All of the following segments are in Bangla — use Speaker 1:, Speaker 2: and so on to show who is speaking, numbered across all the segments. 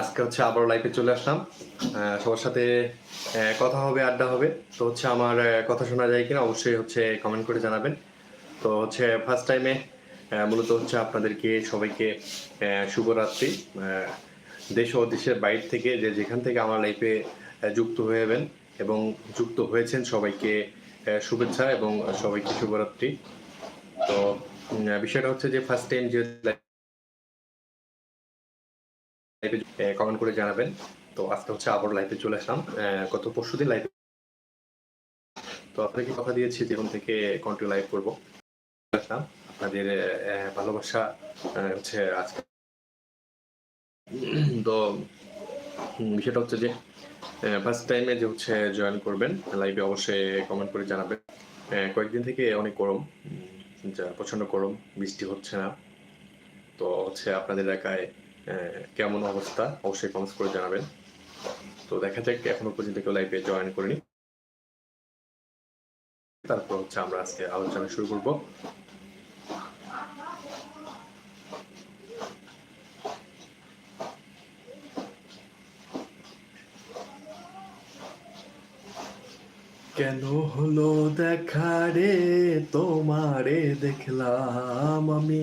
Speaker 1: আজকে হচ্ছে আবারও লাইফে চলে আসলাম। সবার সাথে কথা হবে, আড্ডা হবে। তো হচ্ছে আমার কথা শোনা যায় কিনা অবশ্যই হচ্ছে কমেন্ট করে জানাবেন। তো হচ্ছে ফার্স্ট টাইমে মূলত হচ্ছে আপনাদেরকে, সবাইকে শুভরাত্রি। দেশ ও দেশের বাইরে থেকে যে যেখান থেকে আমার লাইফে যুক্ত হয়েবেন এবং যুক্ত হয়েছেন সবাইকে শুভেচ্ছা এবং সবাইকে শুভরাত্রি। তো বিষয়টা হচ্ছে যে ফার্স্ট টাইম যে লাইভে কমেন্ট করে জানাবেন। তো আজকে হচ্ছে আবার লাইভে চলে আসলাম। গত পরশু দিন লাইভে তো আপনাকে কথা দিয়েছি যেখান থেকে কন্টিনিউ লাইভ করব। আসলাম। আপনাদের ভালোবাসা হচ্ছে আজকে। তো বিষয়টা হচ্ছে যে ফার্স্ট টাইমে যে হচ্ছে জয়েন করবেন লাইভে অবশ্যই কমেন্ট করে জানাবেন। কয়েকদিন থেকে অনেক গরম যা প্রচণ্ড গরম, বৃষ্টি হচ্ছে না। তো হচ্ছে আপনাদের এলাকায় কেমন অবস্থা? অবশ্যই কমেন্টস করে জানাবেন। তো দেখা যাক, এখনও পর্যন্ত কেউ লাইভে জয়েন করিনি। তারপর হচ্ছে আমরা আজকে আলোচনা শুরু করব। কেন হলো দেখা রে? তোমারে দেখলাম আমি।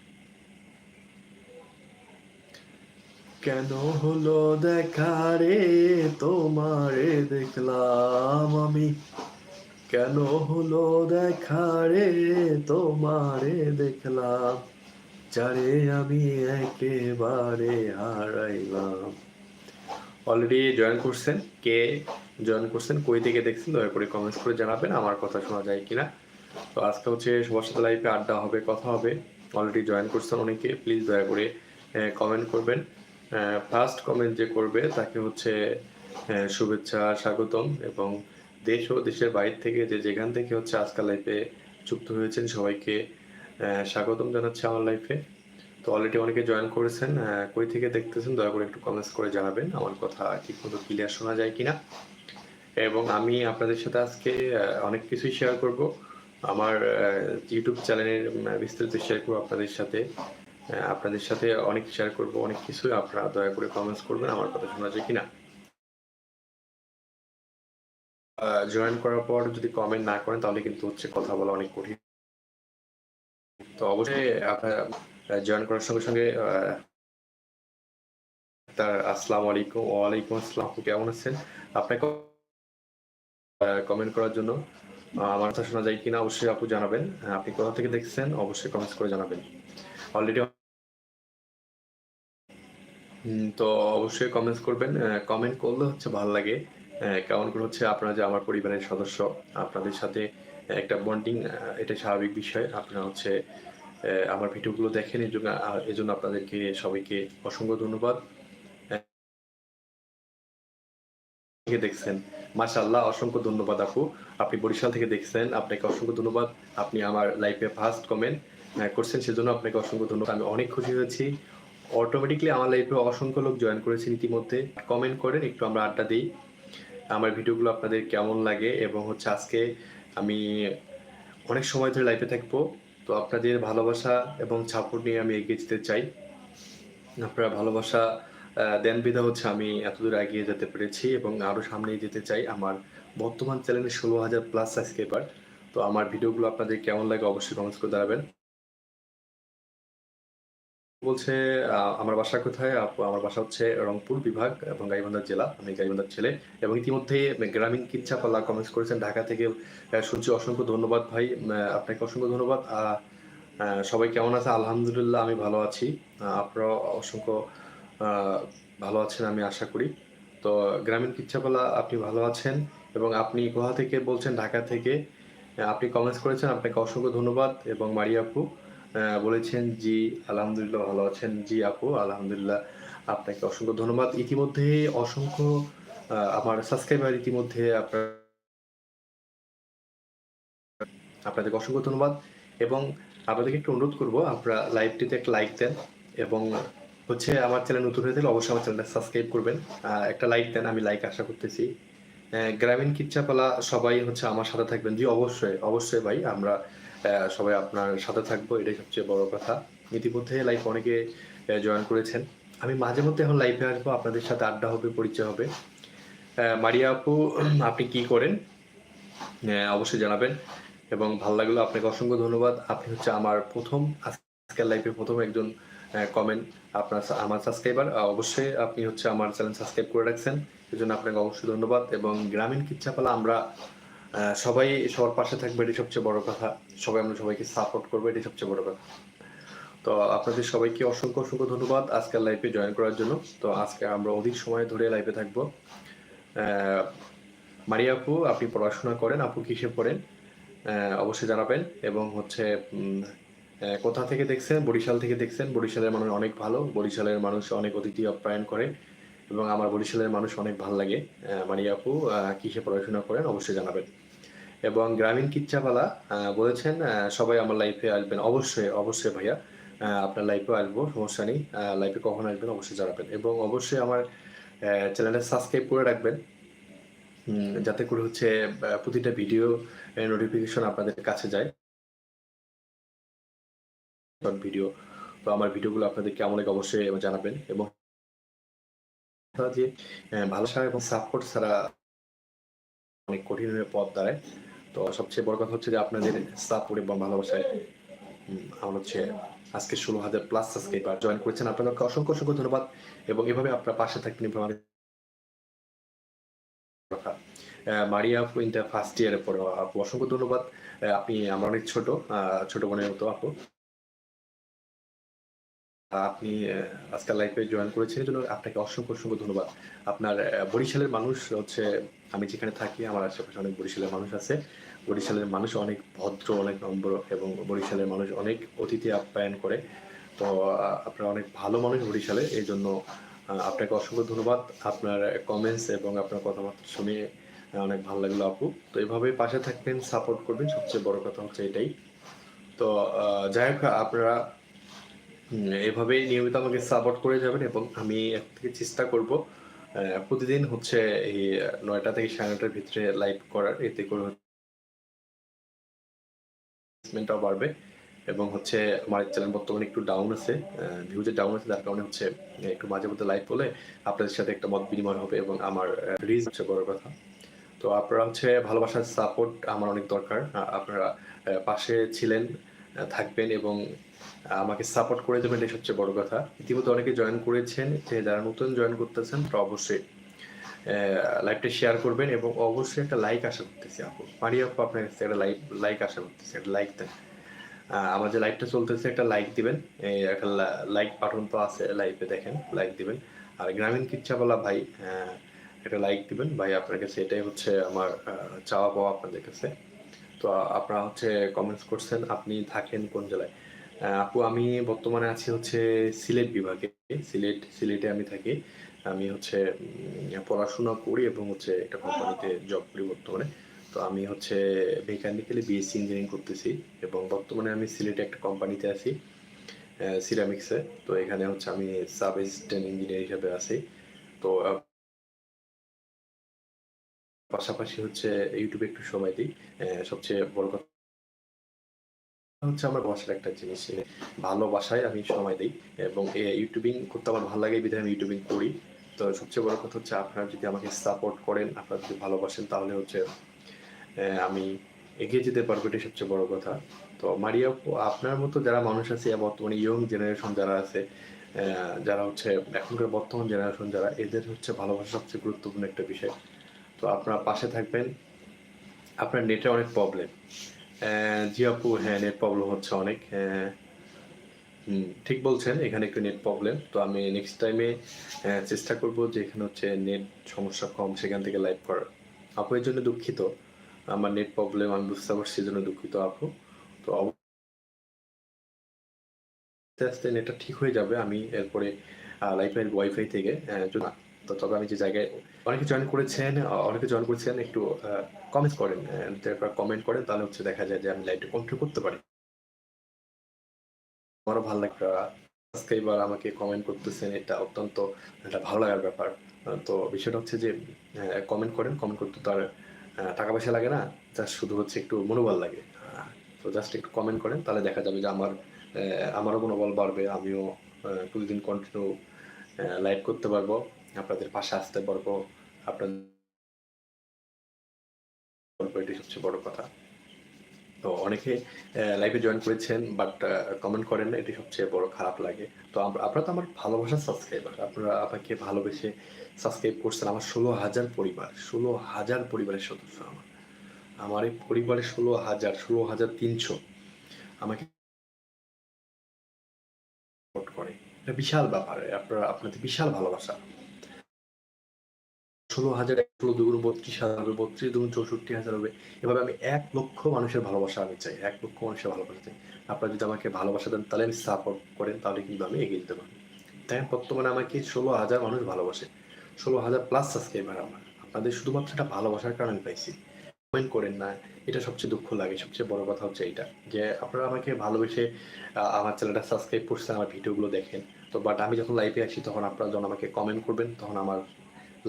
Speaker 1: কেন হলো দেখা রে? তোমারে দেখলাম আমি। কেন হলো দেখা রে? তোমারে দেখলাম। যারে আমি একেবারে হারাইলাম। অলরেডি জয়েন করছেন? কে জয়েন করছেন? কই থেকে দেখছেন? দয়া করে কমেন্টস করে জানাবেন। আমার কথা শোনা যায় কিনা? তো আজকে হচ্ছে সবার সাথে লাইভে আড্ডা হবে, কথা হবে। অলরেডি জয়েন করছেন অনেকে। প্লিজ দয়া করে কমেন্ট করবেন। ফার্স্ট কমেন্ট যে করবে তাকে হচ্ছে শুভেচ্ছা, স্বাগতম এবং দেশ ও দেশের বাইরে থেকে যে যেখান থেকে হচ্ছে আজকাল লাইফে যুক্ত হয়েছেন সবাইকে স্বাগতম জানাচ্ছি আমার লাইফে তো অলরেডি অনেকে জয়েন করেছেন কই থেকে দেখতেছেন দয়া করে একটু কমেন্টস করে জানাবেন, আমার কথা ঠিক মতো ক্লিয়ার শোনা যায় কিনা। এবং আমি আপনাদের সাথে আজকে অনেক কিছুই শেয়ার করব। আমার ইউটিউব চ্যানেলের বিস্তারিত শেয়ার করব আপনাদের সাথে। আপনাদের সাথে অনেক শেয়ার করব, অনেক কিছু আপনারা দয়া করে কমেন্টস করবেন, আমার কথা শোনা যায় কিনা? জয়েন করার পর যদি কমেন্ট না করেন, তাহলে কিন্তু হচ্ছে কথা বলা অনেক কঠিন। তো অবশ্যই আপনারা জয়েন করার সঙ্গে সঙ্গে তার আসসালামু আলাইকুম, ওয়ালাইকুম আসসালাম কেমন আছেন? আপনাকে কমেন্ট করার জন্য আমার কথা শোনা যায় কিনা অবশ্যই আপু জানাবেন। আপনি কোথা থেকে দেখছেন, অবশ্যই কমেন্টস করে জানাবেন। অলরেডি তো অবশ্যই কমেন্টস করবেন। কমেন্ট করলে হচ্ছে ভালো লাগে। কারণ করে হচ্ছে আপনারা যে আমার পরিবারের সদস্য, আপনাদের সাথে একটা বন্ডিং এটা স্বাভাবিক বিষয়। আপনারা হচ্ছে আমার ভিডিওগুলো দেখেন এই জন্য এই জন্য আপনাদেরকে, সবাইকে অসংখ্য ধন্যবাদ। দেখছেন। মাশাআল্লাহ, অসংখ্য ধন্যবাদ আপু। আপনি বরিশাল থেকে দেখছেন, আপনাকে অসংখ্য ধন্যবাদ। আপনি আমার লাইফে ফার্স্ট কমেন্ট করছেন, সেজন্য আপনাকে অসংখ্য ধন্যবাদ। আমি অনেক খুশি হয়েছি। অটোমেটিকলি আমার লাইফে অসংখ্য লোক জয়েন করেছেন ইতিমধ্যে। কমেন্ট করেন, একটু আমরা আড্ডা দিই। আমার ভিডিওগুলো আপনাদের কেমন লাগে এবং হচ্ছে আজকে আমি অনেক সময় ধরে লাইফে থাকব, তো আপনাদের ভালোবাসা এবং সাপোর্ট নিয়ে আমি এগিয়ে যেতে চাই। আপনারা ভালোবাসা দেন বিধা হচ্ছে আমি এতদূর এগিয়ে যেতে পেরেছি এবং আরও সামনে যেতে চাই। আমার বর্তমান চ্যানেলে ষোলো হাজার প্লাস সাবস্ক্রাইবার তো আমার ভিডিওগুলো আপনাদের কেমন লাগে অবশ্যই কমেন্টস করে দাঁড়াবেন বলছে আমার বাসা কোথায়? আমার বাসা হচ্ছে রংপুর বিভাগ এবং গাইবান্ধার জেলা। আমি গাইবান্ধার ছেলে এবং ইতিমধ্যে গ্রামীণ কিচ্ছাপাল্লা কমেন্টস করেছেন। ঢাকা থেকে শুনছি অসংখ্য ধন্যবাদ ভাই। আপনাকে অসংখ্য ধন্যবাদ। সবাই কেমন আছে? আলহামদুলিল্লাহ আমি ভালো আছি। আহ, আপনারাও অসংখ্য ভালো আছেন আমি আশা করি। তো গ্রামীণ কিচ্ছাপালা আপনি ভালো আছেন? এবং আপনি কোথা থেকে বলছেন? ঢাকা থেকে। আপনি কমেন্টস করেছেন আপনাকে অসংখ্য ধন্যবাদ এবং মারিয়া আপু বলেছেন, জি, আলহামদুলিল্লাহ ভালো আছেন। জি আপু, আলহামদুলিল্লাহ আপনাকে অসংখ্য ধন্যবাদ। ইতিমধ্যে অসংখ্য আমার সাবস্ক্রাইবার ইতিমধ্যে আপনার, আপনাদেরকে অসংখ্য ধন্যবাদ। এবং আপনাদেরকে একটু অনুরোধ করব, আপনারা লাইভটিতে একটা লাইক দেন এবং হচ্ছে আমার চ্যানেল নতুন হয়ে থাকলে অবশ্যই আমার চ্যানেলটা সাবস্ক্রাইব করবেন। একটা লাইক দেন, আমি লাইক আশা করতেছি। গ্রামীণ কিচ্ছাপালা সবাই হচ্ছে আমার সাথে থাকবেন। জি, অবশ্যই অবশ্যই ভাই, আমরা সবাই আপনার সাথে থাকব, এটাই সবচেয়ে বড় কথা। ইতিমধ্যে লাইভ অনেকে জয়েন করেছেন। আমি মাঝে মধ্যে এখন লাইভে আসব, আপনাদের সাথে আড্ডা হবে, পরিচয় হবে। মারিয়া আপু, আপনি কি করেন? অবশ্যই জানাবেন। এবং ভালো লাগল, আপনাকে অসংখ্য ধন্যবাদ। আপনি হচ্ছে আমার প্রথম, আজকের লাইফে প্রথম একজন কমেন্ট আপনার আমার সাবস্ক্রাইবার অবশ্যই আপনি হচ্ছে আমার চ্যানেল সাবস্ক্রাইব করে রাখছেন। এই জন্য আপনাকে অবশ্যই ধন্যবাদ। এবং গ্রামীণ কিচ্ছাপালা আমরা সবাই সবার পাশে থাকবে এটি সবচেয়ে বড় কথা। সবাই আমরা সবাইকে সাপোর্ট করব এটি সবচেয়ে বড় কথা। তো আপনাদের সবাইকে অসংখ্য অসংখ্য ধন্যবাদ আজকের লাইফে জয়েন করার জন্য। তো আজকে আমরা অধিক সময় ধরে লাইফে থাকব। মারিয়া আপু আপনি পড়াশোনা করেন আপু কিসে পড়েন? অবশ্যই জানাবেন। এবং হচ্ছে কোথা থেকে দেখছেন? বরিশাল থেকে দেখছেন। বরিশালের মানুষ অনেক ভালো। বরিশালের মানুষ অনেক অতিথি আপ্যায়ন করে। এবং আমার বরিশালের মানুষ অনেক ভালো লাগে। আহ, মারিয়া আপু কিসে পড়াশোনা করেন? অবশ্যই জানাবেন। এবং গ্রামীণ কিচ্ছাপালা বলেছেন সবাই আমার লাইফে আসবেন। অবশ্যই অবশ্যই ভাইয়া আপনার লাইফে আসব, সমস্যা নেই। লাইফে কখন আসবেন অবশ্যই জানাবেন। এবং অবশ্যই আমার চ্যানেলটা সাবস্ক্রাইব করে রাখবেন। যাতে করে হচ্ছে প্রতিটা ভিডিও নোটিফিকেশন আপনাদের কাছে যায়। ভিডিও তো আমার ভিডিওগুলো আপনাদের কেমন লাগে অবশ্যই জানাবেন। এবং যে ভালোবাসা এবং সাপোর্ট ছাড়া অনেক কঠিন পথ দাঁড়ায়। তো সবচেয়ে বড় কথা হচ্ছে যে আপনাদের সাপোর্ট এবং ভালোবাসায় আমরা হচ্ছে আজকে ষোলো হাজার প্লাস সাবস্ক্রাইবার জয়েন করেছেন। আপনাদেরকে অসংখ্য অসংখ্য ধন্যবাদ এবং এভাবে আপনার পাশে থাকবেন আমাদের মারিয়া আপু, ইন্টার ফার্স্ট ইয়ারে পড়ে অসংখ্য ধন্যবাদ। আপনি আমার অনেক ছোট ছোট বোনের মতো আপু। আপনি আজকাল লাইফে জয়েন করেছেন জন্য আপনাকে অসংখ্য অসংখ্য ধন্যবাদ। আপনার বরিশালের মানুষ হচ্ছে, আমি যেখানে থাকি, আমার আশেপাশে অনেক বরিশালের মানুষ আছে। বরিশালের মানুষ অনেক ভদ্র, অনেক নম্র এবং বরিশালের মানুষ অনেক অতিথি আপ্যায়ন করে। তো আপনারা অনেক ভালো মানুষ বরিশালে এই জন্য আপনাকে অসংখ্য ধন্যবাদ। আপনার কমেন্টস এবং আপনার কথাবার্তা শুনে অনেক ভালো লাগল আপু। তো এভাবে পাশে থাকবেন সাপোর্ট করবেন, সবচেয়ে বড় কথা হচ্ছে এটাই। তো যাই হোক, আপনারা এভাবেই নিয়মিত আমাকে সাপোর্ট করে যাবেন এবং আমি থেকে চেষ্টা করব প্রতিদিন হচ্ছে এই নয়টা থেকে সাড়ে নয়টার ভিতরে লাইভ করার, এতে করে engagement-টাও বাড়বে এবং হচ্ছে আমার চ্যানেল বর্তমানে একটু ডাউন আছে ভিউজে ডাউন আছে, যার কারণে হচ্ছে একটু মাঝে মধ্যে লাইভ বলে আপনাদের সাথে একটা মত বিনিময় হবে এবং আমার রিচ হচ্ছে বড় কথা। তো আপনারা হচ্ছে ভালোবাসার সাপোর্ট আমার অনেক দরকার আপনারা পাশে ছিলেন থাকবেন এবং আমাকে সাপোর্ট করে দেবেন এটাই সবচেয়ে বড় কথা। ইতিমধ্যে অনেকে জয়েন করেছেন, যে যারা নতুন জয়েন করতেছেন তারা অবশ্যই লাইভটা শেয়ার করবেন এবং অবশ্যই একটা লাইক আশা করতেছি আপু। পারি আপু আপনার কাছে একটা লাইক লাইক আশা করতেছি, একটা লাইক দেন। আমার যে লাইভটা চলতেছে, একটা লাইক দিবেন। একটা লাইক বাটন তো আছে লাইভে দেখেন লাইক দিবেন। আর গ্রামীণ কিচ্ছাওয়ালা ভাই একটা লাইক দিবেন। ভাই, আপনার কাছে এটাই হচ্ছে আমার চাওয়া পাওয়া আপনাদের কাছে। তো আপনারা হচ্ছে কমেন্টস করছেন, আপনি থাকেন কোন জেলায়? আপু, আমি বর্তমানে আছি হচ্ছে সিলেট বিভাগে। সিলেট, সিলেটে আমি থাকি। আমি হচ্ছে পড়াশোনা করি এবং হচ্ছে একটা কোম্পানিতে জব করি বর্তমানে। তো আমি হচ্ছে মেকানিক্যালি বিএসসি ইঞ্জিনিয়ারিং করতেছি এবং বর্তমানে আমি সিলেটে একটা কোম্পানিতে আছি সিরামিক্সে তো এখানে হচ্ছে আমি সাব অ্যাসিস্ট্যান্ট ইঞ্জিনিয়ার হিসাবে আছি। তো পাশাপাশি হচ্ছে ইউটিউবে একটু সময় দিই। সবচেয়ে বড় কথা হচ্ছে আমার ভাষার একটা জিনিস ভালোবাসায় আমি সময় দিই এবং ইউটিউবিং করতে আমার ভালো লাগে বিধায় আমি ইউটিউবিং করি। তো সবচেয়ে বড় কথা হচ্ছে আপনারা যদি আমাকে সাপোর্ট করেন, আপনারা যদি ভালোবাসেন, তাহলে হচ্ছে আমি এগিয়ে যেতে পারব, এটাই সবচেয়ে বড় কথা। তো মারিয়া আপনার মতো যারা মানুষ আছে বর্তমানে ইয়ং জেনারেশন যারা আছে যারা হচ্ছে এখনকার বর্তমান জেনারেশন যারা, এদের হচ্ছে ভালোবাসা সবচেয়ে গুরুত্বপূর্ণ একটা বিষয়। তো আপনারা পাশে থাকবেন, আপনার নেটে অনেক প্রবলেম জি আপু হ্যাঁ নেট প্রবলেম হচ্ছে অনেক। ঠিক বলছেন এখানে একটু নেট প্রবলেম তো আমি নেক্সট টাইমে চেষ্টা করব যে এখানে হচ্ছে নেট সমস্যা কম সেখান থেকে লাইভ করার। আপু এর জন্য দুঃখিত। আমার নেট প্রবলেম আমি বুঝতে পারছি জন্য দুঃখিত আপু। তো আস্তে আস্তে নেটটা ঠিক হয়ে যাবে আমি এরপরে লাইফের ওয়াইফাই থেকে আহ, যদি- তো তবে আমি যে জায়গায় অনেকে জয়েন করেছেন অনেকে জয়েন করেছেন একটু কমেন্ট করেন কমেন্ট করেন তাহলে হচ্ছে দেখা যায় যে আমি লাইভটা কন্টিনিউ করতে পারি। আমারও ভালো লাগে সাবস্ক্রাইবার আমাকে কমেন্ট করতেছেন এটা অত্যন্ত একটা ভালো লাগার ব্যাপার। তো বিষয়টা হচ্ছে যে কমেন্ট করেন কমেন্ট করতে তো আহ, টাকা পয়সা লাগে না জাস্ট শুধু হচ্ছে একটু মনোবল লাগে। তো জাস্ট একটু কমেন্ট করেন তাহলে দেখা যাবে যে আমার আমারও মনোবল বাড়বে আমিও প্রতিদিন কন্টিনিউ লাইভ করতে পারব। আপনাদের পাশে আসতে পারব আপনাদের এটাই সবচেয়ে বড় কথা। তো অনেকে লাইভে জয়েন করেছেন বাট কমেন্ট করেন না এটি সবচেয়ে বড় খারাপ লাগে। তো আপনারা তো আমার ভালোবাসার সাবস্ক্রাইবার আপনারা আমাকে ভালোবেসে সাবস্ক্রাইব করছেন, আমার ষোলো হাজার পরিবার, ষোলো হাজার পরিবারের সদস্য আমার। আমার এই পরিবারের ষোলো হাজার ষোলো হাজার তিনশো আমাকে করে। এটা বিশাল ব্যাপার, আপনারা, আপনাদের বিশাল ভালোবাসা। ষোলো হাজার ষোলো দুগুণ বত্রিশ হাজার হবে, বত্রিশ দুগুণ চৌষট্টি হাজার হবে। এভাবে আমি এক লক্ষ মানুষের ভালোবাসা আমি চাই, এক লক্ষ মানুষের ভালোবাসা চাই। আপনারা যদি আমাকে ভালোবাসা দেন, তাহলে আমি সাপোর্ট করেন, তাহলে কিন্তু আমি এগিয়ে যেতে পারি তাই বর্তমানে আমাকে ষোলো হাজার মানুষ ভালোবাসে। ষোলো হাজার প্লাস সাবস্ক্রাইবার আমার। আপনাদের শুধুমাত্র এটা ভালোবাসার কারণে আমি পাইছি। কমেন্ট করেন না, এটা সবচেয়ে দুঃখ লাগে, সবচেয়ে বড় কথা হচ্ছে এটা। যে আপনারা আমাকে ভালোবেসে আমার চ্যানেলটা সাবস্ক্রাইব করছেন, আমার ভিডিওগুলো দেখেন। তো বাট আমি যখন লাইভে আসি, তখন আপনারা যখন আমাকে কমেন্ট করবেন, তখন আমার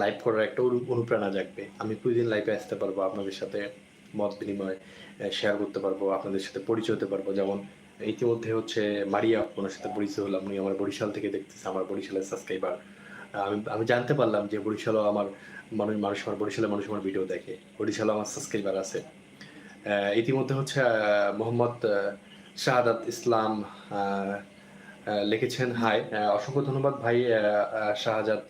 Speaker 1: লাইভ করার একটা অনুপ্রেরণা জাগবে। আমি প্রতিদিন লাইভে আসতে পারব, আপনাদের সাথে মত বিনিময় শেয়ার করতে পারব, আপনাদের সাথে পরিচয় হতে পারব। যেমন ইতিমধ্যে হচ্ছে মারিয়া আপনার সাথে পরিচয় হলাম, উনি আমার বরিশাল থেকে দেখতেছে, আমার বরিশালের সাবস্ক্রাইবার আমি আমি জানতে পারলাম যে বরিশালও আমার মানুষ মানুষ, আমার বরিশালের মানুষ আমার ভিডিও দেখে। বরিশালও আমার সাবস্ক্রাইবার আছে। ইতিমধ্যে হচ্ছে মোহাম্মদ শাহাদাত ইসলাম লিখেছেন, হাই। অসংখ্য ধন্যবাদ ভাই শাহজাদ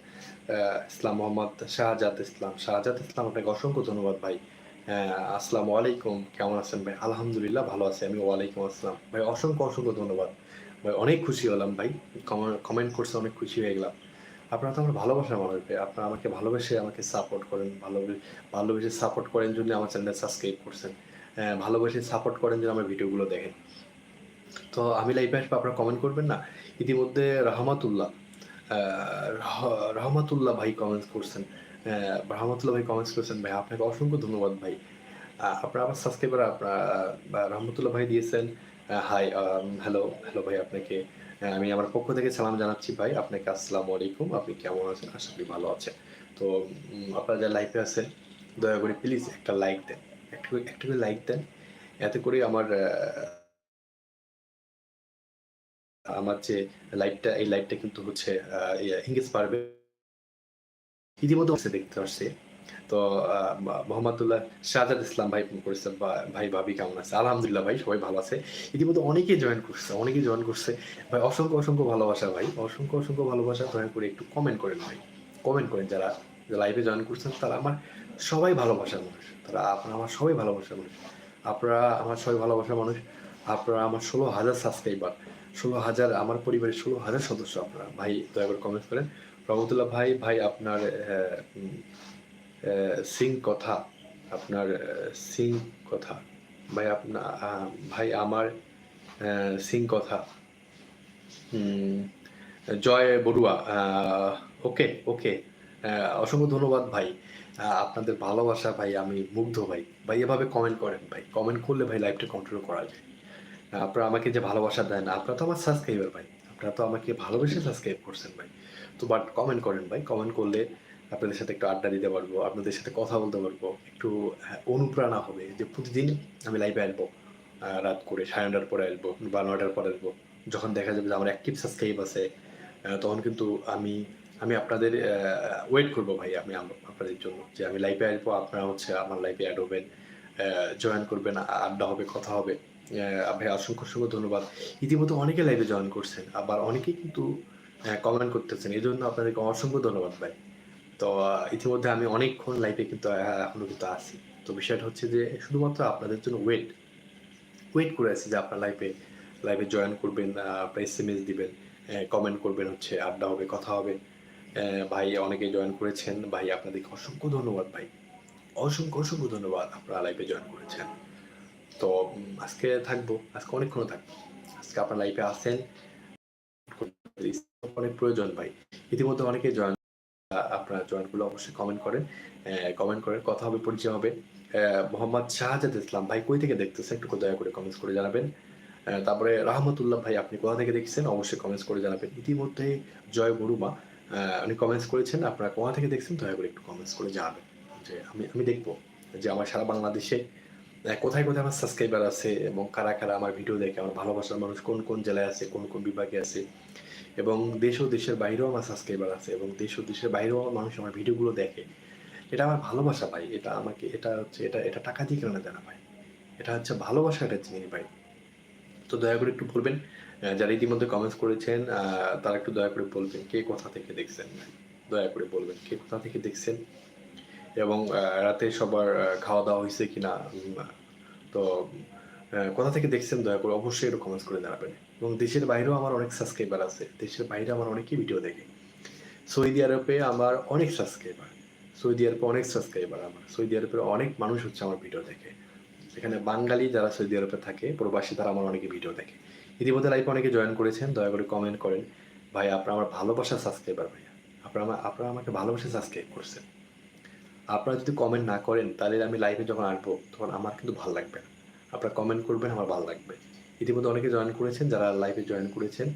Speaker 1: ইসলাম মোহাম্মদ শাহজাদ ইসলাম। শাহজাদ ইসলাম, আপনাকে অসংখ্য ধন্যবাদ ভাই। আসসালামু আলাইকুম। কেমন আছেন ভাই? আলহামদুলিল্লাহ ভালো আছি আমি। ওয়ালাইকুম আসসালাম। ভাই, অসংখ্য অসংখ্য ধন্যবাদ। ভাই, অনেক খুশি হলাম ভাই। কমেন্ট করছে, অনেক খুশি হয়ে গেলাম। আপনারা তো আমার ভালোবাসার মানুষ ভাই। আপনারা আমাকে ভালোবেসে আমাকে সাপোর্ট করেন ভালোবেসে ভালোবেসে সাপোর্ট করেন জন্য আমার চ্যানেলটা সাবস্ক্রাইব করছেন। ভালোবেসে সাপোর্ট করেন জন্য আমার ভিডিওগুলো দেখেন। তো আমি লাইভে আসব, আপনারা কমেন্ট করবেন না। ইতিমধ্যে রহমাতুল্লাহ। রহমাতুল্লাহ ভাই কমেন্টস করছেন। রহমাতুল্লাহ ভাই কমেন্টস করছেন, ভাই, আপনাকে অসংখ্য ধন্যবাদ ভাই। আপনারা আমার সাবস্ক্রাইবার আপনার রহমতুল্লাহ ভাই দিয়েছেন। হাই হ্যালো হ্যালো ভাই আপনাকে। আমি আমার পক্ষ থেকে সালাম জানাচ্ছি ভাই। আপনাকে আসসালামু আলাইকুম। আপনি কেমন আছেন? আশা করি ভালো আছেন। তো আপনারা যারা লাইভে আছেন, দয়া করে প্লিজ একটা লাইক দেন। একটু একটু লাইক দেন। এতে করে আমার আমার যে লাইভটা এই লাইভটা কিন্তু হচ্ছে ইংরেজ পারবে ইতিমধ্যে দেখতে আসছে তো মোহাম্মদুল্লাহ শাহজাদ ইসলাম ভাই ফোন করেছে ভাই, ভাবি কেমন আছে? আলহামদুলিল্লাহ ভাই, সবাই ভালো আছে। ইতিমধ্যে অনেকেই জয়েন করছে, অনেকেই জয়েন করছে। ভাই, অসংখ্য অসংখ্য ভালোবাসা ভাই। অসংখ্য অসংখ্য ভালোবাসা। দয়া করে একটু কমেন্ট করেন ভাই। কমেন্ট করেন যারা লাইভে জয়েন করছেন, তারা আমার সবাই ভালোবাসার মানুষ। তারা আপনারা আমার সবাই ভালোবাসার মানুষ। আপনারা আমার সবাই ভালোবাসার মানুষ। আপনারা আমার ষোলো হাজার সাবস্ক্রাইবার ষোলো হাজার, আমার পরিবারের ষোলো হাজার সদস্য আপনারা। ভাই, দয়া করে কমেন্ট করেন। রহমতুল্লাহ ভাই ভাই, আপনার সিং কথা, আপনার সিং কথা। ভাই আপনার ভাই, আমার সিং কথা। জয় বড়ুয়া ওকে ওকে অসংখ্য ধন্যবাদ ভাই। আপনাদের ভালোবাসা ভাই, আমি মুগ্ধ ভাই। ভাই, এভাবে কমেন্ট করেন ভাই। কমেন্ট করলে ভাই লাইভটা কন্ট্রোল করা যায়। আপনারা আমাকে যে ভালোবাসা দেন আপনারা তো আমার সাবস্ক্রাইবার ভাই। আপনারা তো আমাকে ভালোবেসে সাবস্ক্রাইব করছেন ভাই। তো বাট কমেন্ট করেন ভাই। কমেন্ট করলে আপনাদের সাথে একটু আড্ডা দিতে পারব আপনাদের সাথে কথা বলতে পারব। একটু হ্যাঁ, অনুপ্রেরণা হবে যে প্রতিদিন আমি লাইভে আসব রাত করে সাড়ে নটার পরে আসব বা নটার পরে আসব। যখন দেখা যাবে যে আমার অ্যাক্টিভ সাবস্ক্রাইব আছে তখন কিন্তু আমি আমি আপনাদের ওয়েট করব ভাই আমি আপনাদের জন্য যে আমি লাইভে আসব আপনারা হচ্ছে আমার লাইভে অ্যাড হবেন জয়েন করবেন আড্ডা হবে কথা হবে। ভাই অসংখ্য অসংখ্য ধন্যবাদ। ইতিমধ্যে অনেকে লাইভে জয়েন করছেন, আবার অনেকেই কিন্তু কমেন্ট করতেছেন। এই জন্য আপনাদেরকে অসংখ্য ধন্যবাদ ভাই। তো ইতিমধ্যে আমি অনেকক্ষণ লাইভে কিন্তু এখনও কিন্তু আছি। তো বিষয়টা হচ্ছে যে, শুধুমাত্র আপনাদের জন্য ওয়েট ওয়েট করে আছি যে আপনার লাইভে লাইভে জয়েন করবেন আপনার এস এম এস দিবেন কমেন্ট করবেন, হচ্ছে আড্ডা হবে, কথা হবে। ভাই, অনেকে জয়েন করেছেন। ভাই, আপনাদেরকে অসংখ্য ধন্যবাদ ভাই। অসংখ্য অসংখ্য ধন্যবাদ আপনারা লাইভে জয়েন করেছেন। তো আজকে থাকব আজকে অনেকক্ষণ থাকব আজকে আপনার লাইভে আসেন অনেক প্রয়োজন ভাই। ইতিমধ্যে অনেকে জয়েন আপনারা জয়েন্টগুলো অবশ্যই কমেন্ট করেন কমেন্ট করেন কথা হবে পরিচয় হবে। মোহাম্মদ শাহজাদ ইসলাম ভাই কই থেকে দেখতেছেন? একটু দয়া করে কমেন্টস করে জানাবেন। তারপরে রাহমাতুল্লাহ ভাই আপনি কোথা থেকে দেখছেন? অবশ্যই কমেন্টস করে জানাবেন। ইতিমধ্যে জয় আহ, উনি কমেন্টস করেছেন আপনারা কোথা থেকে দেখছেন? দয়া করে একটু কমেন্টস করে জানাবেন। যে আমি আমি দেখব যে আমার সারা বাংলাদেশে কোথায় কোথায় আমার সাবস্ক্রাইবার আছে এবং কারা কারা আমার ভিডিও দেখে, আমার ভালোবাসার মানুষ, কোন কোন জেলায় আছে, কোন কোন বিভাগে আছে, এবং দেশ ও দেশের বাইরেও আমার সাবস্ক্রাইবার আছে, এবং দেশ ও দেশের বাইরেও মানুষ আমার ভিডিওগুলো দেখে, এটা আমার ভালোবাসা ভাই, এটা আমাকে, এটা হচ্ছে, এটা এটা টাকা দিয়ে কেনা জানা ভাই? এটা হচ্ছে ভালোবাসা একটা জিনিস ভাই। তো দয়া করে একটু বলবেন যারা ইতিমধ্যে কমেন্টস করেছেন তারা একটু দয়া করে বলবেন, কে কোথা থেকে দেখছেন? দয়া করে বলবেন, কে কোথা থেকে দেখছেন? এবং রাতে সবার খাওয়া দাওয়া হয়েছে কিনা তো কোথা থেকে দেখছেন দয়া করে অবশ্যই একটু কমেন্টস করে জানাবেন। এবং দেশের বাইরেও আমার অনেক সাবস্ক্রাইবার আছে। দেশের বাইরে আমার অনেকেই ভিডিও দেখে। সৌদি আরবে আমার অনেক সাবস্ক্রাইবার সৌদি আরবে অনেক সাবস্ক্রাইবার আমার। সৌদি আরবের অনেক মানুষ হচ্ছে আমার ভিডিও দেখে। এখানে বাঙালি যারা সৌদি আরবে থাকে, প্রবাসী তারা আমার অনেকে ভিডিও দেখে। ইতিমধ্যে লাইভে অনেকে জয়েন করেছেন, দয়া করে কমেন্ট করেন। ভাই, আপনারা আমার ভালোবাসার সাবস্ক্রাইবার ভাইয়া। আপনারা আপনারা আমাকে ভালোবাসা সাবস্ক্রাইব করছেন। আপনারা যদি কমেন্ট না করেন, তাহলে আমি লাইভে যখন আসব, তখন আমার কিন্তু ভালো লাগবে না। আপনারা কমেন্ট করবেন, আমার ভালো লাগবে। ইতিমধ্যে অনেকে জয়েন করেছেন, যারা লাইভে জয়েন করেছেন,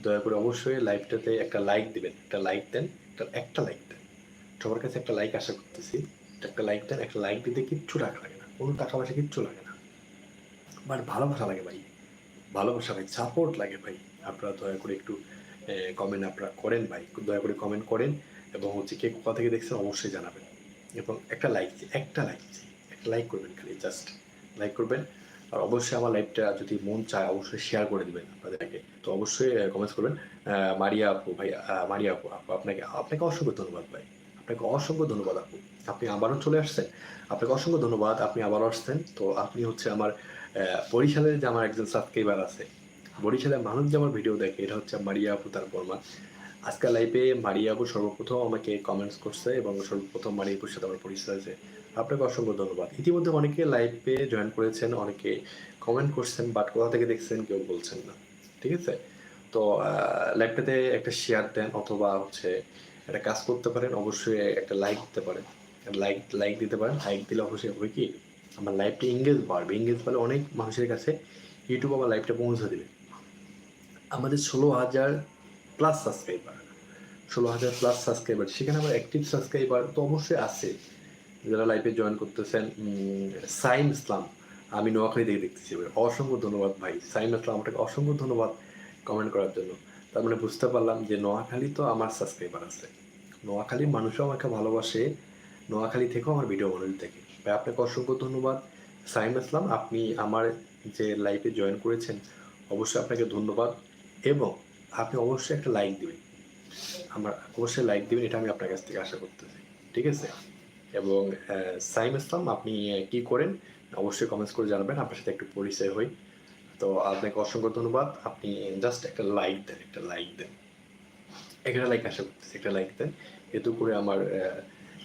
Speaker 1: দয়া করে অবশ্যই লাইভটাতে একটা লাইক দিবেন। একটা লাইক দেন, একটা একটা লাইক দেন। সবার কাছে একটা লাইক আশা করতেছি একটা লাইক দেন, একটা লাইক দিতে কিচ্ছু টাকা লাগে না। কোনো টাকা পয়সা কিচ্ছু লাগে না। বাট ভালোবাসা লাগে ভাই। ভালোবাসা ভাই সাপোর্ট লাগে ভাই। আপনারা দয়া করে একটু কমেন্ট আপনারা করেন ভাই। দয়া করে কমেন্ট করেন এবং হচ্ছে কে কোথা থেকে দেখছেন অবশ্যই জানাবেন। এবং একটা লাইক একটা লাইক একটা লাইক করবেন খালি জাস্ট লাইক করবেন। আর অবশ্যই আমার লাইভটা যদি মন চায়, অবশ্যই শেয়ার করে দিবেন আপনাদেরকে। তো অবশ্যই কমেন্টস করবেন। মারিয়া আপু ভাই মারিয়া আপু আপু, আপনাকে আপনাকে অসংখ্য ধন্যবাদ ভাই। আপনাকে অসংখ্য ধন্যবাদ আপু। আপনি আবারও চলে আসছেন। আপনাকে অসংখ্য ধন্যবাদ, আপনি আবারও আসছেন। তো আপনি হচ্ছে আমার বরিশালের যে আমার একজন সাবস্ক্রাইবার আছে, বরিশালের মানুষ যে আমার ভিডিও দেখে, এটা হচ্ছে মারিয়া আপু, তার বর্মা। আজকাল লাইভে মারিয়া আপু সর্বপ্রথম আমাকে কমেন্টস করছে এবং সর্বপ্রথম মারিয়া আপুর সাথে আমার পরিচয় আছে আপনাকে অসংখ্য ধন্যবাদ। ইতিমধ্যে অনেকে লাইভে জয়েন করেছেন, অনেকে কমেন্ট করছেন বাট কোথা থেকে দেখছেন কেউ বলছেন না। ঠিক আছে? তো লাইভটাতে একটা শেয়ার দেন অথবা হচ্ছে একটা কাজ করতে পারেন, অবশ্যই একটা লাইক দিতে পারেন। লাইক লাইক দিতে পারেন। লাইক দিলে অবশ্যই হবে কি, আমার লাইভটা ইংগেজ বাড়বে। ইংগেজ বাড়লে অনেক মানুষের কাছে ইউটিউব আমার লাইভটা পৌঁছে দেবে। আমাদের ষোলো হাজার প্লাস সাবস্ক্রাইবার ষোলো হাজার প্লাস সাবস্ক্রাইবার সেখানে আমার অ্যাক্টিভ সাবস্ক্রাইবার তো অবশ্যই আছে। যারা লাইভে জয়েন করতেছেন সাইম ইসলাম আমি নোয়াখালী থেকে দেখতেছি অসংখ্য ধন্যবাদ ভাই। সাইম ইসলাম আপনাকে অসংখ্য ধন্যবাদ কমেন্ট করার জন্য। তার মানে বুঝতে পারলাম যে নোয়াখালী তো আমার সাবস্ক্রাইবার আছে। নোয়াখালীর মানুষও আমাকে ভালোবাসে। নোয়াখালী থেকেও আমার ভিডিও মানুষ দেখে ভাই, আপনাকে অসংখ্য ধন্যবাদ। সাইম ইসলাম আপনি আমার যে লাইফে জয়েন করেছেন, অবশ্যই আপনাকে ধন্যবাদ। এবং আপনি অবশ্যই একটা লাইক দিবেন। আমার অবশ্যই লাইক দিবেন, এটা আমি আপনার কাছ থেকে আশা করতেছি। ঠিক আছে? এবং সাইম ইসলাম, আপনি কি করেন? অবশ্যই কমেন্টস করে জানাবেন, আপনার সাথে একটু পরিচয় হই। তো আপনাকে অসংখ্য ধন্যবাদ। আপনি জাস্ট একটা লাইক দেন, একটা লাইক দেন। একটা লাইক আশা করতেছি, একটা লাইক দেন। এতে করে আমার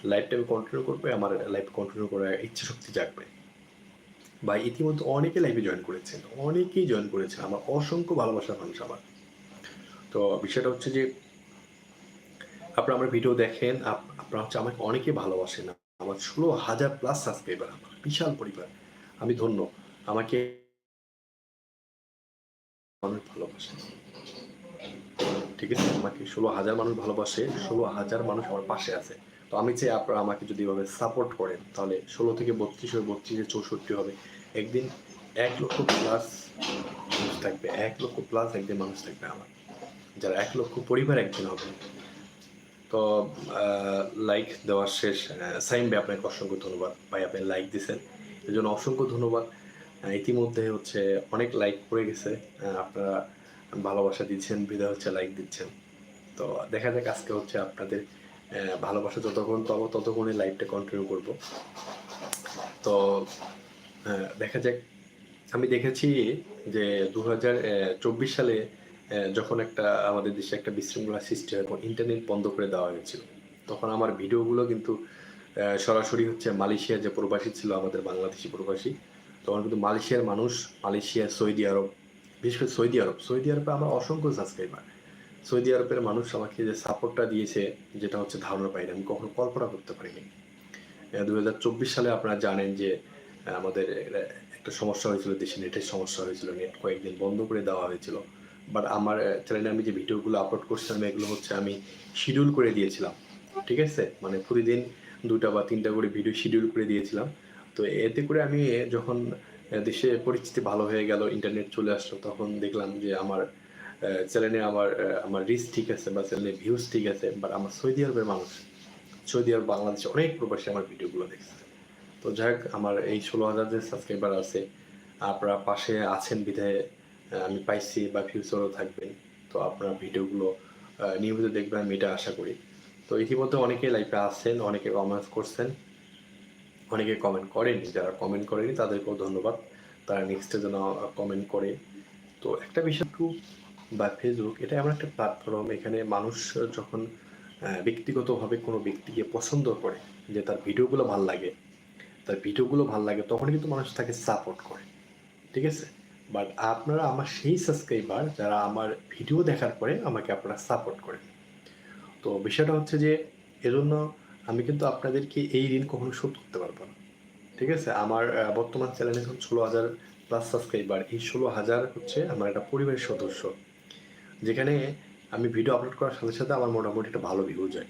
Speaker 1: লাইফটা আমি কন্টিনিউ করবে, আমার লাইফ কন্টিনিউ করার ইচ্ছা শক্তি জাগবে। বা ইতিমধ্যে অনেকে লাইভে জয়েন করেছেন, অনেকেই জয়েন করেছেন। আমার অসংখ্য ভালোবাসার মানুষ আমার। তো বিষয়টা হচ্ছে যে, আপনারা আমার ভিডিও দেখেন আপনারা হচ্ছে আমাকে অনেকে ভালোবাসেন। আমার ষোলো হাজার প্লাস সাবস্ক্রাইবার আমার, বিশাল পরিবার। আমি ধন্য। আমাকে মানুষ ভালোবাসে। ঠিক আছে? আমাকে ষোলো হাজার মানুষ ভালোবাসে, ষোলো হাজার মানুষ আমার পাশে আছে। তো আমি চাই আপনারা আমাকে যদি এভাবে সাপোর্ট করেন, তাহলে ষোলো থেকে বত্রিশ হবে বত্রিশে চৌষট্টি হবে। একদিন এক লক্ষ প্লাস মানুষ থাকবে, এক লক্ষ প্লাস একদিন মানুষ থাকবে আমার। যারা এক লক্ষ পরিবার একদিন হবে। তো লাইক দেওয়ার শেষ সাইম ভাই, আপনাকে অসংখ্য ধন্যবাদ। ভাই, আপনি লাইক দিছেন এই জন্য অসংখ্য ধন্যবাদ। ইতিমধ্যে হচ্ছে অনেক লাইক পড়ে গেছে। আপনারা ভালোবাসা দিচ্ছেন, বিদায় হচ্ছে লাইক দিচ্ছেন। তো, দেখা যাক আজকে হচ্ছে আপনাদের ভালোবাসা যতক্ষণ পাবো ততক্ষণই লাইভটা কন্টিনিউ করব। তো দেখা যাক। আমি দেখেছি যে দু সালে যখন একটা আমাদের দেশে একটা বিশৃঙ্খলা সৃষ্টি হয় ইন্টারনেট বন্ধ করে দেওয়া হয়েছিল, তখন আমার ভিডিওগুলো কিন্তু সরাসরি হচ্ছে মালয়েশিয়া যে প্রবাসী ছিল, আমাদের বাংলাদেশি প্রবাসী, তখন কিন্তু মালয়েশিয়ার মানুষ মালয়েশিয়া সৌদি আরব, বিশেষ করে সৌদি আরব, সৌদি আরবে আমার অসংখ্য সাবস্ক্রাইবার সৌদি আরবের মানুষ আমাকে যে সাপোর্টটা দিয়েছে, যেটা হচ্ছে ধারণার বাইরে আমি কখনো কল্পনা করতে পারিনি। দু হাজার চব্বিশ সালে আপনারা জানেন যে, আমাদের একটা সমস্যা হয়েছিল, দেশে নেটের সমস্যা হয়েছিল, নেট কয়েকদিন বন্ধ করে দেওয়া হয়েছিল। বাট আমার চ্যানেলে আমি যে ভিডিওগুলো আপলোড করছিলাম, এগুলো হচ্ছে আমি শিডিউল করে দিয়েছিলাম, ঠিক আছে? মানে প্রতিদিন দুটা বা তিনটা করে ভিডিও শিডিউল করে দিয়েছিলাম। তো এতে করে আমি যখন দেশে পরিস্থিতি ভালো হয়ে গেল ইন্টারনেট চলে আসলো, তখন দেখলাম যে আমার চ্যানেলে আমার আমার রিচ ঠিক আছে বা চ্যানেলে ভিউজ ঠিক আছে বাট আমার সৌদি আরবের মানুষ, সৌদি আরব, বাংলাদেশে অনেক প্রবাসী আমার ভিডিওগুলো দেখছে। তো যাই হোক, আমার এই ষোলো হাজার যে সাবস্ক্রাইবার আছে, আপনারা পাশে আছেন বিধায় আমি পাইছি বা ফিউচারও থাকবেন তো আপনার ভিডিওগুলো নিয়মিত দেখবেন, আমি এটা আশা করি। তো ইতিমধ্যে অনেকে লাইফে আছেন, অনেকে কমেন্টস করছেন। অনেকে কমেন্ট করেনি। যারা কমেন্ট করেনি, তাদেরকেও ধন্যবাদ। তারা নেক্সটে যেন কমেন্ট করে। তো একটা বিষয় ইউটিউব বা ফেসবুক এটা এমন একটা প্ল্যাটফর্ম এখানে মানুষ যখন ব্যক্তিগতভাবে কোনো ব্যক্তিকে পছন্দ করে, যে তার ভিডিওগুলো ভালো লাগে, তার ভিডিওগুলো ভালো লাগে, তখন কিন্তু মানুষ তাকে সাপোর্ট করে। ঠিক আছে? বাট আপনারা আমার সেই সাবস্ক্রাইবার যারা আমার ভিডিও দেখার পরে আমাকে আপনারা সাপোর্ট করেন। তো বিষয়টা হচ্ছে যে, এজন্য আমি কিন্তু আপনাদেরকে এই ঋণ কখনো শোধ করতে পারব না। ঠিক আছে? আমার বর্তমান চ্যানেলে এখন ষোলো হাজার প্লাস সাবস্ক্রাইবার এই ষোলো হাজার হচ্ছে আমার একটা পরিবারের সদস্য। যেখানে আমি ভিডিও আপলোড করার সাথে সাথে আমার মোটামুটি একটা ভালো ভিউ যায়।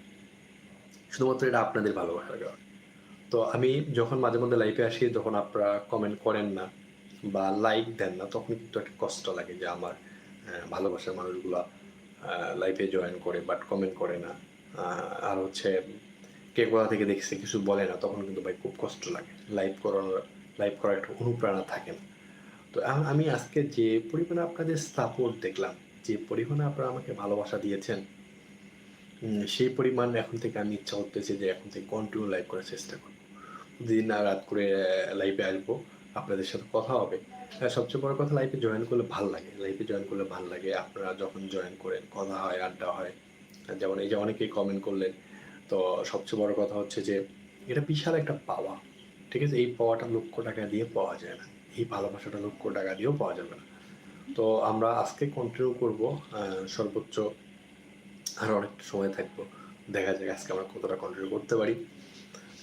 Speaker 1: শুধুমাত্র এটা আপনাদের ভালোবাসার কারণে। তো আমি যখন মাঝে মধ্যে লাইভে আসি, তখন আপনারা কমেন্ট করেন না। বা লাইক দেন না, তখন কিন্তু একটা কষ্ট লাগে যে আমার ভালোবাসার মানুষগুলো লাইফে জয়েন করে বাট কমেন্ট করে না। আর হচ্ছে কে কোথা থেকে দেখছে কিছু বলে না, তখন কিন্তু ভাই খুব কষ্ট লাগে। লাইভ করানোর লাইভ করার একটা অনুপ্রেরণা থাকে না। তো আমি আজকে যে পরিমাণে আপনাদের সাপোর্ট দেখলাম, যে পরিমাণে আপনারা আমাকে ভালোবাসা দিয়েছেন সেই পরিমাণ এখন থেকে আমি ইচ্ছা করতেছি যে এখন থেকে কন্টিনিউ লাইভ করার চেষ্টা করব। দিন আর রাত করে লাইভে আসব। আপনাদের সাথে কথা হবে। আর সবচেয়ে বড় কথা লাইফে জয়েন করলে ভালো লাগে। লাইফে জয়েন করলে ভালো লাগে। আপনারা যখন জয়েন করেন, কথা হয়, আড্ডা হয়, যেমন এই যে অনেকেই কমেন্ট করলেন, তো সবচেয়ে বড় কথা হচ্ছে যে, এটা বিশাল একটা পাওয়া। ঠিক আছে? এই পাওয়াটা লক্ষ টাকা দিয়ে পাওয়া যায় না। এই ভালোবাসাটা লক্ষ টাকা দিয়েও পাওয়া যাবে না। তো আমরা আজকে কন্টিনিউ করব সর্বোচ্চ আর অনেক সময় থাকব। দেখা যাক আজকে আমরা কতটা কন্টিনিউ করতে পারি।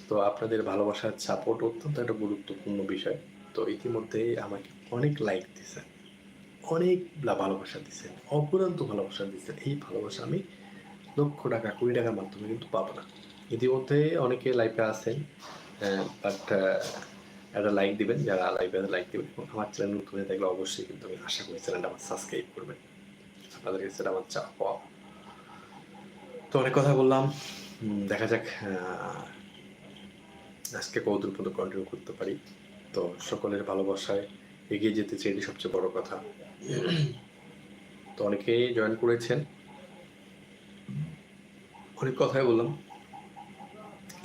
Speaker 1: তো আপনাদের ভালোবাসার সাপোর্ট অত্যন্ত একটা গুরুত্বপূর্ণ বিষয়। তো ইতিমধ্যে আমাকে অনেক লাইক দিয়েছেন অনেক ভালোবাসা দিচ্ছেন অপূরন্ত ভালোবাসা দিচ্ছেন এই ভালোবাসা আমি লক্ষ টাকা, কুড়ি টাকার মাধ্যমে কিন্তু পাবো না। ইতিমধ্যে অনেকে লাইভে আছেন বাট একটা লাইক দিবেন, যারা লাইভে লাইক দিবেন। এবং আমার চ্যানেল নতুন হয়ে থাকলে অবশ্যই কিন্তু আমি আশা করি চ্যানেলটা আমার সাবস্ক্রাইব করবেন। আপনাদের কাছে আমার চাপ পাওয়া তো অনেক কথা বললাম। দেখা যাক আজকে কতদূর পর্যন্ত কন্টিনিউ করতে পারি। তো সকলের ভালোবাসায় এগিয়ে যেতে চাই, এটি সবচেয়ে বড় কথা। তো অনেকেই জয়েন করেছেন। অনেক কথাই বললাম।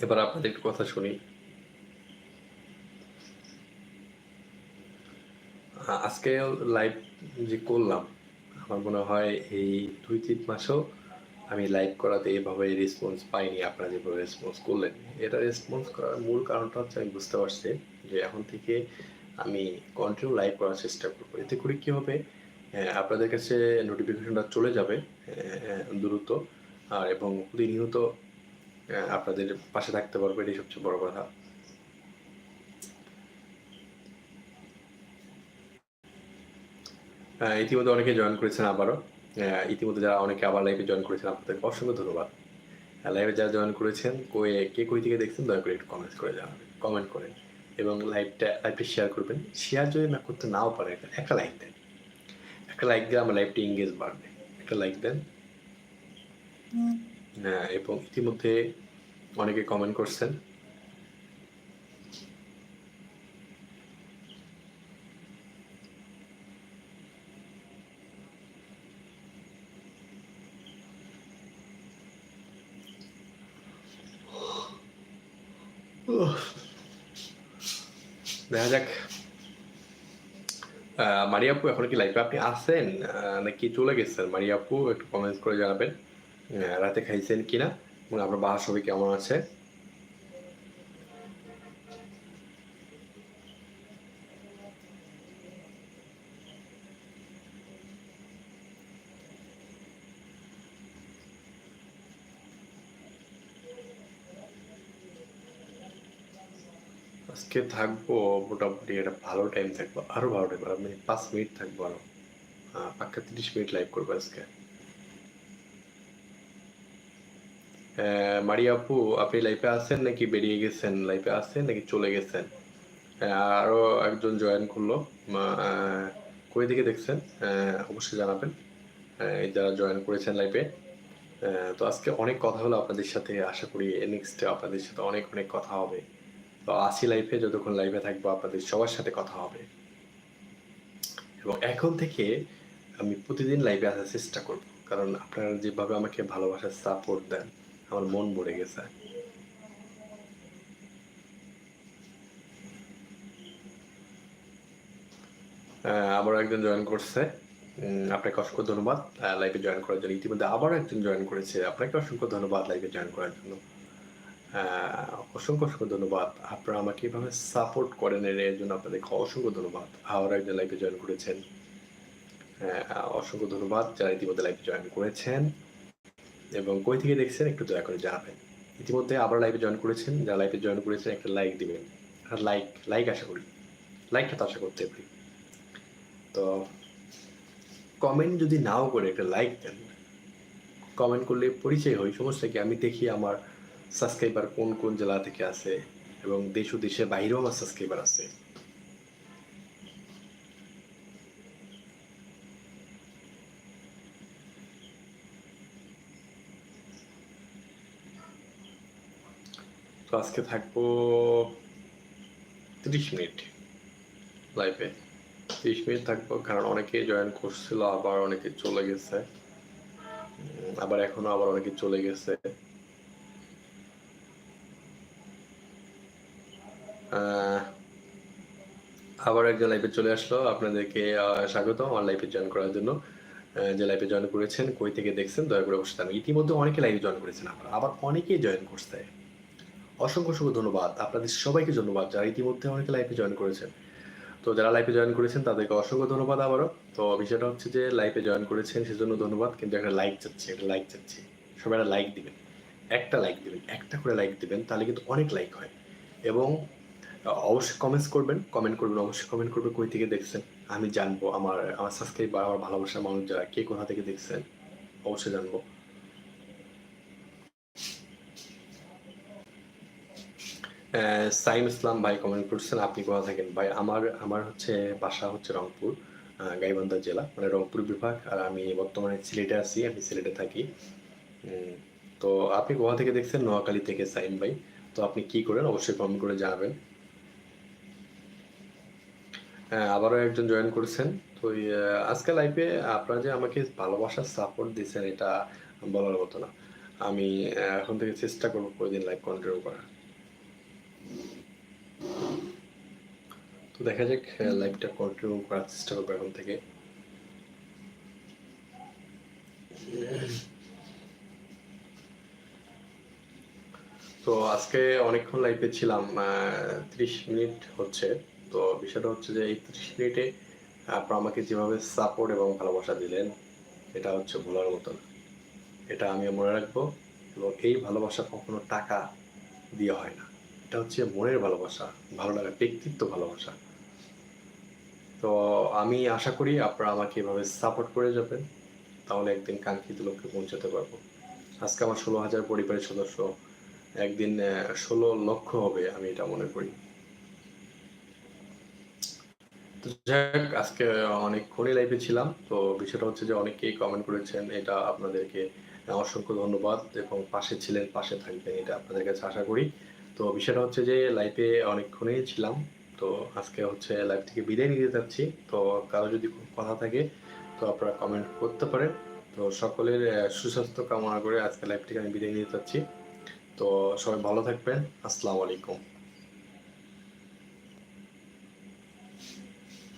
Speaker 1: এবার আপনাদের একটু কথা শুনি। আজকে লাইভ যে করলাম, আমার মনে হয় এই দুই তিন মাসেও আমি লাইভ করাতে এভাবে রেসপন্স পাইনি, আপনারা যেভাবে রেসপন্স করলেন। এটা রেসপন্স করার মূল কারণটা হচ্ছে আমি বুঝতে পারছি যে এখন থেকে আমি কন্টিনিউ লাইভ করার চেষ্টা করব। এতে করে কি হবে আপনাদের কাছে নোটিফিকেশনটা চলে যাবে দ্রুত। আর এবং প্রতিনিয়ত আপনাদের পাশে থাকতে পারবে, এটাই সবচেয়ে বড় কথা। ইতিমধ্যে অনেকে জয়েন করেছেন আবারও। ইতিমধ্যে যারা অনেকে আবার লাইভে জয়েন করেছেন আপনাদেরকে অসংখ্য ধন্যবাদ। লাইভে যারা জয়েন করেছেন কই কে কই থেকে দেখছেন দয়া করে একটু কমেন্ট করে জানাবেন কমেন্ট করেন এবং লাইভটা লাইভটা শেয়ার করবেন। শেয়ার যদি না করতে নাও পারে একটা লাইক দেন। একটা লাইক দিয়ে আমার লাইভটা এঙ্গেজ বাড়বে। একটা লাইক দেন। হ্যাঁ, এবং ইতিমধ্যে অনেকে কমেন্ট করছেন। দেখা যাক। মারিয়াপু, এখন কি লাইফে আপনি আছেন? নাকি চলে গেছেন? মারিয়াপু, একটু কমেন্টস করে জানাবেন। রাতে খাইছেন কিনা? এবং আপনার বাসা সবাই কেমন আছে? আজকে থাকব মোটামুটি একটা ভালো টাইম থাকব আরও ভালো টাইম আমি পাঁচ মিনিট থাকব আরও। পাক্কা তিরিশ মিনিট লাইভ করব আজকে। মারিয়া আপু আপনি লাইভে আছেন নাকি বেরিয়ে গেছেন? লাইভে আছেন নাকি চলে গেছেন? আহ, আরও একজন জয়েন করল। কই থেকে দেখছেন? অবশ্যই জানাবেন। যারা জয়েন করেছেন লাইভে তো আজকে অনেক কথা হলো আপনাদের সাথে আশা করি নেক্সট আপনাদের সাথে অনেক অনেক কথা হবে। তো আসি লাইফে যতক্ষণ লাইভে থাকব আপনাদের সবার সাথে কথা হবে। এবং এখন থেকে আমি প্রতিদিন লাইভে আসার চেষ্টা করব। কারণ আপনারা যেভাবে আমাকে ভালোবাসার সাপোর্ট দেন আমার মন ভরে গেছে। আহ, আবারও একজন জয়েন করছে। আপনাকে অসংখ্য ধন্যবাদ। লাইভে জয়েন করার জন্য। ইতিমধ্যে আবারও একজন জয়েন করেছে। আপনাকে অসংখ্য ধন্যবাদ লাইভে জয়েন করার জন্য। অসংখ্য অসংখ্য ধন্যবাদ। আপনারা আমাকে এভাবে সাপোর্ট করেন এর জন্য আপনাদেরকে অসংখ্য ধন্যবাদ। আবার একজন লাইভে জয়েন করেছেন। অসংখ্য ধন্যবাদ যারা ইতিমধ্যে লাইভে জয়েন করেছেন। এবং কই থেকে দেখছেন একটু দয়া করে জানাবেন। ইতিমধ্যে আবার লাইভে জয়েন করেছেন। যারা লাইভে জয়েন করেছেন, একটা লাইক দিবেন। আর লাইক লাইক আশা করি। লাইকটা তো আশা করতে পারি। তো কমেন্ট যদি নাও করে একটা লাইক দেন কমেন্ট করলে পরিচয় হই সমস্যা কি আমি দেখি আমার সাবস্ক্রাইবার কোন কোন জেলা থেকে আছে এবং দেশ ও দেশের বাইরেও আমার সাবস্ক্রাইবার আছে? তো আজকে থাকব তিরিশ মিনিট লাইফে তিরিশ মিনিট থাকব কারণ অনেকে জয়েন করছিল, আবার অনেকে চলে গেছে। আবার এখনও আবার অনেকে চলে গেছে। আবার একজন লাইভে চলে আসলো। আপনাদেরকে স্বাগত আমার লাইফে জয়েন করার জন্য। যে লাইভে জয়েন করেছেন, কই থেকে দেখছেন, দয়া করে অবশ্যই জানাবেন। ইতিমধ্যে অনেকে লাইভে জয়েন করেছেন আবার। আবার অনেকেই জয়েন করছে। অসংখ্য অসংখ্য ধন্যবাদ। আপনাদের সবাইকে ধন্যবাদ যারা ইতিমধ্যে অনেকে লাইভে জয়েন করেছেন। তো যারা লাইভে জয়েন করেছেন, তাদেরকে অসংখ্য ধন্যবাদ আবারও। তো বিষয়টা হচ্ছে যে লাইভে জয়েন করেছেন, সেজন্য ধন্যবাদ। কিন্তু একটা লাইক চাচ্ছি, একটা লাইক চাচ্ছি। সবাই একটা লাইক দিবেন। একটা লাইক দিবেন, একটা করে লাইক দিবেন, তাহলে কিন্তু অনেক লাইক হয়। এবং অবশ্যই কমেন্টস করবেন কমেন্ট করবেন, অবশ্যই কমেন্ট করবেন কই থেকে দেখছেন? আমি জানব আমার আমার সাবস্ক্রাইবার আমার ভালোবাসার মানুষ যারা, কে কোথা থেকে দেখছেন? অবশ্যই জানব। সাইম ইসলাম ভাই কমেন্ট করছেন, আপনি কোথা থাকেন? ভাই, আমার আমার হচ্ছে বাসা হচ্ছে রংপুর গাইবান্ধা জেলা মানে রংপুর বিভাগ, আর আমি বর্তমানে সিলেটে আছি, আমি সিলেটে থাকি। তো আপনি কোথা থেকে দেখছেন? নোয়াখালী থেকে সাইম ভাই। তো আপনি কি করেন? অবশ্যই কমেন্ট করে জানাবেন। আবারও একজন জয়েন করেছেন। তো আজকে লাইভে আপনারা যে আমাকে ভালোবাসার সাপোর্ট দিয়েছেন, এটা বলার মতো না। আমি এখন থেকে চেষ্টা করব প্রতিদিন লাইভ কন্টিনিউ করার। তো দেখা যাক লাইভটা কন্টিনিউ করার চেষ্টা করব এখন থেকে। তো আজকে অনেকক্ষণ লাইভে ছিলাম ত্রিশ মিনিট হচ্ছে। তো বিষয়টা হচ্ছে যে এই ত্রিশ মিনিটে আপনারা আমাকে যেভাবে সাপোর্ট এবং ভালোবাসা দিলেন, এটা হচ্ছে ভোলার মতো না এটা আমি মনে রাখব, এবং এই ভালোবাসা কখনো টাকা দিয়ে হয় না। এটা হচ্ছে মনের ভালোবাসা, ভালো লাগা, ব্যক্তিত্ব ভালোবাসা। তো আমি আশা করি আপনারা আমাকে এভাবে সাপোর্ট করে যাবেন, তাহলে একদিন কাঙ্ক্ষিত লক্ষ্যে পৌঁছাতে পারব। আজকে আমার ষোলো হাজার পরিবারের সদস্য, একদিন ষোলো লক্ষ হবে আমি এটা মনে করি। তো যাই হোক, আজকে অনেকক্ষণই লাইভে ছিলাম। তো বিষয়টা হচ্ছে যে অনেকেই কমেন্ট করেছেন এটা আপনাদেরকে অসংখ্য ধন্যবাদ এবং পাশে ছিলেন পাশে থাকবেন এটা আপনাদের কাছে আশা করি। তো বিষয়টা হচ্ছে যে লাইভে অনেকক্ষণই ছিলাম। তো আজকে হচ্ছে লাইভ থেকে বিদায় নিতে যাচ্ছি। তো কারও যদি কথা থাকে তো আপনারা কমেন্ট করতে পারেন। তো সকলের সুস্বাস্থ্য কামনা করে আজকে লাইভ থেকে আমি বিদায় নিতে যাচ্ছি। তো সবাই ভালো থাকবেন। আসসালামু আলাইকুম।